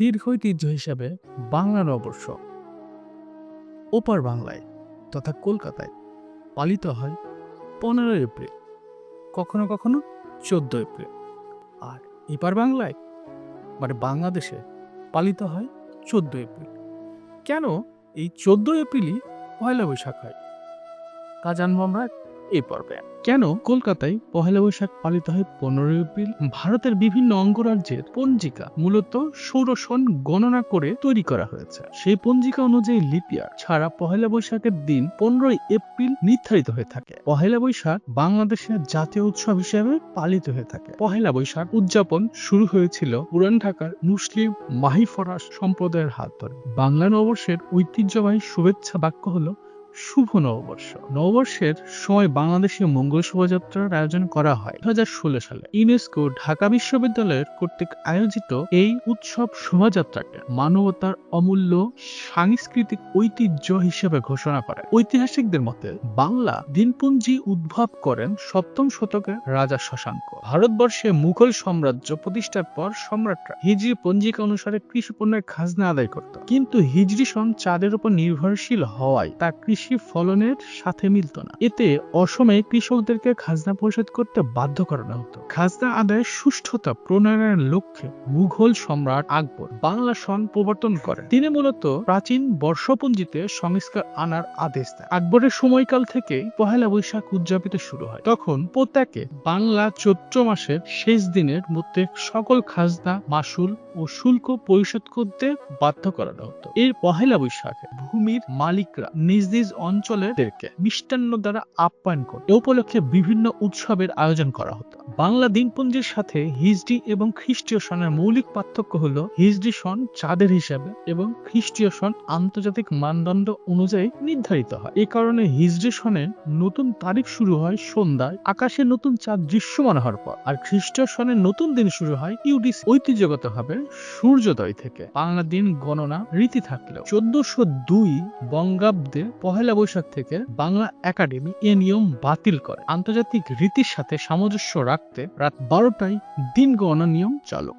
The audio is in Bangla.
দীর্ঘ ঐতিহ্য হিসাবে বাংলা নববর্ষ ওপার বাংলায় তথা কলকাতায় পালিত হয় পনেরো এপ্রিল, কখনো কখনো চোদ্দ এপ্রিল। আর এপার বাংলায় মানে বাংলাদেশে পালিত হয় চোদ্দ এপ্রিল। কেন এই চোদ্দ এপ্রিলই পয়লা বৈশাখ হয়? তা জানব আমরা এই পর্বে। কেন কলকাতায় পহেলা বৈশাখ পালিত হয় পনেরোই এপ্রিল? ভারতের বিভিন্ন অঙ্গরাজ্যের পঞ্জিকা, মূলত ষোড়শন গণনা করে তৈরি করা হয়েছে। সেই পঞ্জিকা অনুযায়ী লিপিয়ার ছাড়া পহেলা বৈশাখের দিন পনেরোই এপ্রিল নির্ধারিত হয়ে থাকে। পহেলা বৈশাখ বাংলাদেশের জাতীয় উৎসব হিসেবে পালিত হয়ে থাকে। পহেলা বৈশাখ উদযাপন শুরু হয়েছিল পুরান ঢাকার মুসলিম মাহি ফরাস সম্প্রদায়ের হাত ধরে। বাংলা নববর্ষের ঐতিহ্যবাহী শুভেচ্ছা বাক্য হলো শুভ নববর্ষ। নববর্ষের সময় বাংলাদেশে মঙ্গল শোভাযাত্রার আয়োজন করা হয়। দু হাজার ষোলো সালে ইউনেস্কো ঢাকা বিশ্ববিদ্যালয়ের কর্তৃক আয়োজিত এই উৎসব শোভাযাত্রাকে মানবতার অমূল্য সাংস্কৃতিক ঐতিহ্য হিসেবে ঘোষণা করে। ঐতিহাসিকদের মতে, বাংলা দিনপুঞ্জি উদ্ভব করেন সপ্তম শতকে রাজা শশাঙ্ক। ভারতবর্ষে মুঘল সাম্রাজ্য প্রতিষ্ঠার পর সম্রাটরা হিজরি পঞ্জিকা অনুসারে কৃষি পণ্যের খাজনা আদায় করত। কিন্তু হিজরি সন চাঁদের উপর নির্ভরশীল হওয়ায় তা কৃষি ফলনের সাথে মিলত না। এতে অসমে কৃষকদেরকে খাজনা পরিশোধ করতে বাধ্য করানো হতো। খাজনা আদায়ের সুষ্ঠুতা প্রণয়নের লক্ষ্যে মুঘল সম্রাট আকবর বাংলা সন প্রবর্তন করেন। তিনি মূলত প্রাচীন বর্ষপঞ্জিতে সংস্কার আনার আদেশ দেন। আকবরের সময়কাল থেকে পহেলা বৈশাখ উদযাপিত শুরু হয়। তখন প্রত্যেকে বাংলা চৈত্র মাসের শেষ দিনের মধ্যে সকল খাজনা মাসুল ও শুল্ক পরিশোধ করতে বাধ্য করানো হতো। এর পহেলা বৈশাখে ভূমির মালিকরা নিজ নিজ অঞ্চলেরদেরকে মিষ্টান্ন দ্বারা আপ্যায়ন করে। এ উপলক্ষে বিভিন্ন উৎসবের আয়োজন করা হতো। বাংলা দিনপঞ্জির সাথে হিজড়ি এবং খ্রিস্টীয় সনের মৌলিক পার্থক্য হল হিজড়ি সন চাঁদের হিসাবে এবং খ্রিস্টীয় সন আন্তর্জাতিক মানদণ্ড অনুযায়ী নির্ধারিত হয়। এ কারণে হিজড়ি সনের নতুন তারিখ শুরু হয় সন্ধ্যায়। আকাশে নতুন চাঁদ দৃশ্যমান হওয়ার পর। আর খ্রিস্টীয় সনের নতুন দিন শুরু হয় ইউডিস ঐতিহ্যগতভাবে সূর্যোদয় থেকে। বাংলা দিন গণনা রীতি থাকলেও চোদ্দশো দুই বঙ্গাব্দে পহেলা বৈশাখ থেকে বাংলা একাডেমি এ নিয়ম বাতিল করে। আন্তর্জাতিক রীতির সাথে সামঞ্জস্য রাখতে রাত বারোটায় দিন গণনা নিয়ম চালু করে।